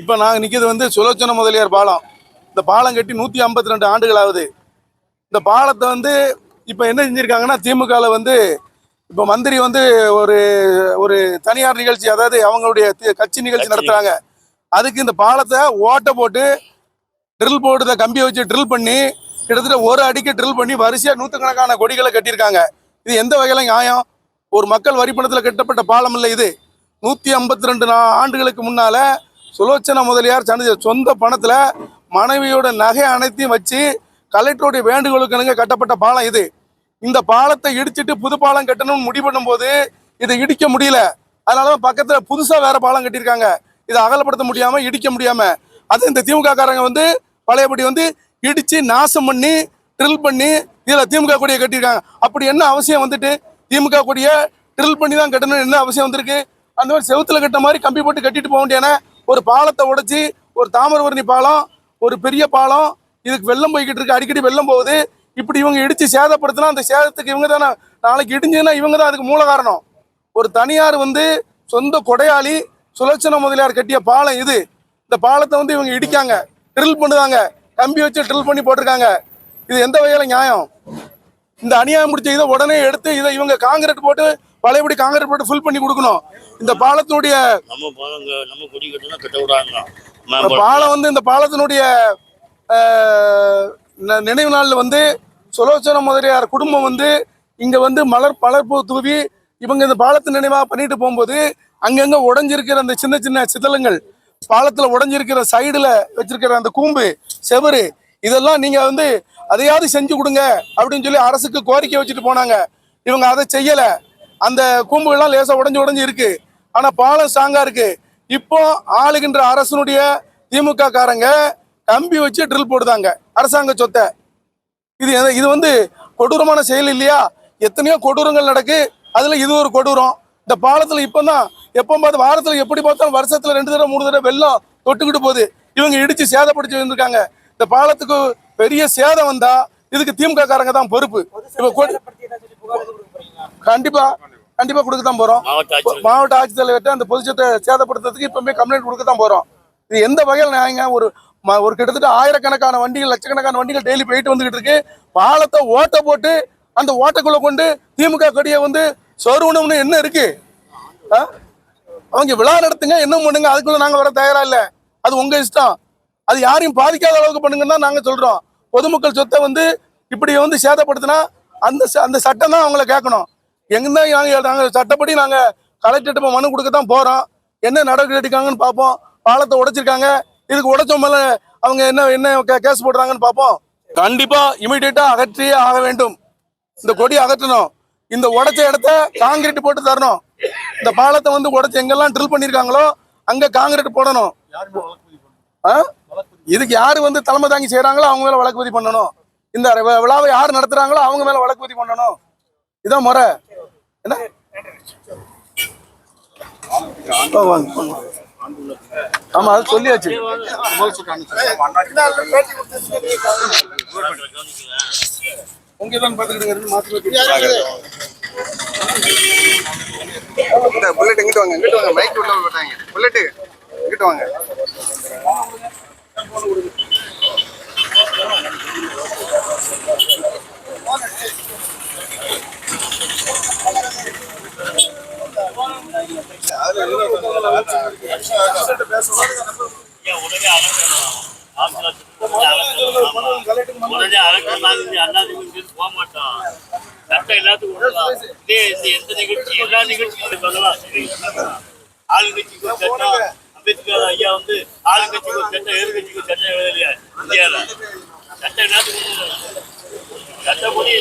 இப்போ நாங்கள் நிற்கிறது வந்து சுலோச்சன முதலியார் பாலம். இந்த பாலம் கட்டி நூற்றி ஐம்பத்தி ரெண்டு ஆண்டுகள் ஆகுது இந்த பாலத்தை வந்து இப்போ என்ன செஞ்சுருக்காங்கன்னா திமுகவில் வந்து இப்போ மந்திரி வந்து ஒரு ஒரு தனியார் நிகழ்ச்சி அதாவது அவங்களுடைய கட்சி நிகழ்ச்சி நடத்துகிறாங்க அதுக்கு இந்த பாலத்தை ஓட்டை போட்டு ட்ரில் போட்டு கம்பியை வச்சு ட்ரில் பண்ணி கிட்டத்தட்ட ஒரு அடிக்கு ட்ரில் பண்ணி வரிசையாக நூற்றுக்கணக்கான கொடிகளை கட்டியிருக்காங்க. இது எந்த வகையில் நியாயம்? ஒரு மக்கள் வரிப்பணத்தில் கட்டப்பட்ட பாலம் இல்லை இது. நூற்றி ஐம்பத்தி ரெண்டு ஆண்டுகளுக்கு முன்னால சுலோச்சன முதலியார் தனது சொந்த பணத்தில் மனைவியோட நகை அனைத்தையும் வச்சு கலெக்டருடைய வேண்டுகோளுக்கு கட்டப்பட்ட பாலம் இது. இந்த பாலத்தை இடிச்சிட்டு புது பாலம் கட்டணும்னு முடிவு பண்ணும்போது இதை இடிக்க முடியல. அதனால பக்கத்தில் புதுசாக வேற பாலம் கட்டியிருக்காங்க. இதை அகலப்படுத்த முடியாமல் இடிக்க முடியாமல் அது இந்த திமுக காரங்க வந்து பழையபடி வந்து இடித்து நாசம் பண்ணி ட்ரில் பண்ணி இதில் திமுக கொடியை கட்டியிருக்காங்க. அப்படி என்ன அவசியம் வந்துட்டு? திமுக கொடியை ட்ரில் பண்ணி தான் கட்டணும் என்ன அவசியம் வந்திருக்கு? அந்த மாதிரி செவுத்தில் கட்ட மாதிரி கம்பி போட்டு கட்டிட்டு போக வேண்டியான ஒரு பாலத்தை உடைச்சி ஒரு தாமிரபரணி பாலம் ஒரு பெரிய பாலம் இதுக்கு வெள்ளம் போய்கிட்டு இருக்கு. அடிக்கடி வெள்ளம் போகுது. இப்படி இவங்க இடித்து சேதப்படுத்தினா அந்த சேதத்துக்கு இவங்க தானே நாளைக்கு இடிஞ்சுன்னா இவங்க தான் அதுக்கு மூல காரணம். ஒரு தனியார் வந்து சொந்த கொடையாளி சுலட்சண முதலியார் கட்டிய பாலம் இது. இந்த பாலத்தை வந்து இவங்க இடிக்காங்க. ட்ரில் பண்ணுதாங்க. கம்பி வச்சு ட்ரில் பண்ணி போட்டிருக்காங்க. இது எந்த வகையில் நியாயம்? இந்த அநியாயம் முடிச்ச இதை உடனே எடுத்து இதை இவங்க காங்கிரட் போட்டு பழையபடி காங்கிரீட் போட்டு ஃபில் பண்ணி கொடுக்கணும். இந்த பாலத்தினுடைய பாலம் வந்து இந்த பாலத்தினுடைய நினைவு நாளில் வந்து சுலோச்சன முதலியார் குடும்பம் வந்து இங்க வந்து மலர் மலர்பூ தூவி இவங்க இந்த பாலத்து நினைவாக பண்ணிட்டு போகும்போது அங்கங்க உடைஞ்சிருக்கிற அந்த சின்ன சின்ன சிதலங்கள் பாலத்துல உடைஞ்சிருக்கிற சைடுல வச்சிருக்கிற அந்த கூம்பு செவரு இதெல்லாம் நீங்க வந்து அதையாவது செஞ்சு கொடுங்க அப்படின்னு சொல்லி அரசுக்கு கோரிக்கை வச்சுட்டு போனாங்க. இவங்க அதை செய்யல. அந்த கூம்புகள்லாம் லேசா உடைஞ்சு உடைஞ்சு இருக்கு. ஆனா பாலம் ஸ்ட்ராங்கா இருக்கு. இப்போ ஆளுகின்ற அரசனுடைய திமுக காரங்க கம்பி வச்சு ட்ரில் போடுதாங்க. அரசாங்க சொத்தை. இது இது வந்து கொடூரமான செயல் இல்லையா? எத்தனையோ கொடூரங்கள் நடக்கு. அதுல இது ஒரு கொடூரம். இந்த பாலத்துல இப்பதான் எப்போ பார்த்து வாரத்துல எப்படி பார்த்தாலும் வருஷத்துல ரெண்டு தடவை மூணு தடவை வெள்ளம் தொட்டுக்கிட்டு போகுது. இவங்க இடிச்சு சேதப்படுத்தி வந்திருக்காங்க. இந்த பாலத்துக்கு பெரிய சேதம் வந்தா இதுக்கு திமுக காரங்க தான் பொறுப்பு. இப்ப கண்டிப்பா கண்டிப்பா கொடுக்க தான் போறோம். மாவட்ட ஆட்சித்தலைவர்கிட்ட அந்த பொதுச்சத்தை சேதப்படுத்துறதுக்கு இப்பவுமே கம்ப்ளைண்ட் கொடுக்க தான் போறோம். இது எந்த வகையில் நியாயங்க? ஒரு ஒரு கிட்டத்தட்ட ஆயிரக்கணக்கான வண்டிகள் லட்சக்கணக்கான வண்டிகள் டெய்லி போயிட்டு வந்துகிட்டு இருக்கு. பாலத்தை ஓட்டை போட்டு அந்த ஓட்டைக்குள்ள கொண்டு திமுக கொடியை வந்து சொருவணும்னு என்ன இருக்கு? அவங்க விழா நடத்துங்க என்ன பண்ணுங்க? அதுக்குள்ள நாங்க வர தயாரா இல்ல. அது உங்க இஷ்டம். அது யாரையும் பாதிக்காத அளவுக்கு பண்ணுங்கன்னு தான் நாங்க சொல்றோம். பொதுமக்கள் சொத்தை வந்து இப்படி வந்து சேதப்படுத்தினா அந்த அந்த சட்டம் தான் அவங்கள கேட்கணும். எங்க நாங்கள் நாங்கள் சட்டப்படி நாங்கள் கலெக்டர்கிட்ட போய் மனு கொடுக்க தான் போகிறோம் என்ன நடவடிக்கை எடுக்காங்கன்னு பார்ப்போம். பாலத்தை உடைச்சிருக்காங்க. இதுக்கு உடைச்ச மேல அவங்க என்ன என்ன கே- கேஸ் போடுறாங்கன்னு பார்ப்போம். கண்டிப்பாக இமீடியட்டாக அகற்றியே ஆக வேண்டும். இந்த கொடி அகற்றணும். இந்த உடைச்ச இடத்த காங்கிரீட் போட்டு தரணும். இந்த பாலத்தை வந்து உடைச்சு எங்கெல்லாம் ட்ரில் பண்ணியிருக்காங்களோ அங்கே காங்கிரீட் போடணும். ஆ? இதுக்கு யார் வந்து தலைமை தாங்கி செய்கிறாங்களோ அவங்க மேலே வழக்குப்பதிவு பண்ணணும். இந்த விழாவை யார் நடத்துகிறாங்களோ அவங்க மேலே வழக்குப்பதிவு பண்ணணும். இதான் முறை. என்ன? வாங்க, ஆமா அது சொல்லியாச்சு. உங்க தான் பாத்துக்கிட்டு மாத்தி இந்த புல்லட் இங்கிட்டு வாங்க இங்கிட்டு வாங்க. மைக் உள்ள போட்டாங்க புல்லட் வாங்க. உடனே அகற்றணும் அண்ணா நிகழ்ச்சி போக மாட்டோம் சட்டம் எல்லாத்துக்கும் விடலாம் இதே இந்த எந்த நிகழ்ச்சி எல்லா நிகழ்ச்சியும் சொல்லலாம் ஆளுங்கட்சிக்கு ஒரு சட்டம் அம்பேத்கர் ஐயா வந்து ஆளுங்கட்சிக்கு ஒரு சட்டம் எதிர்கட்சிக்கு ஒரு சட்டம் எழுதலையா இந்தியாவில் சட்டம் எல்லாத்துக்கும் சட்டப்படி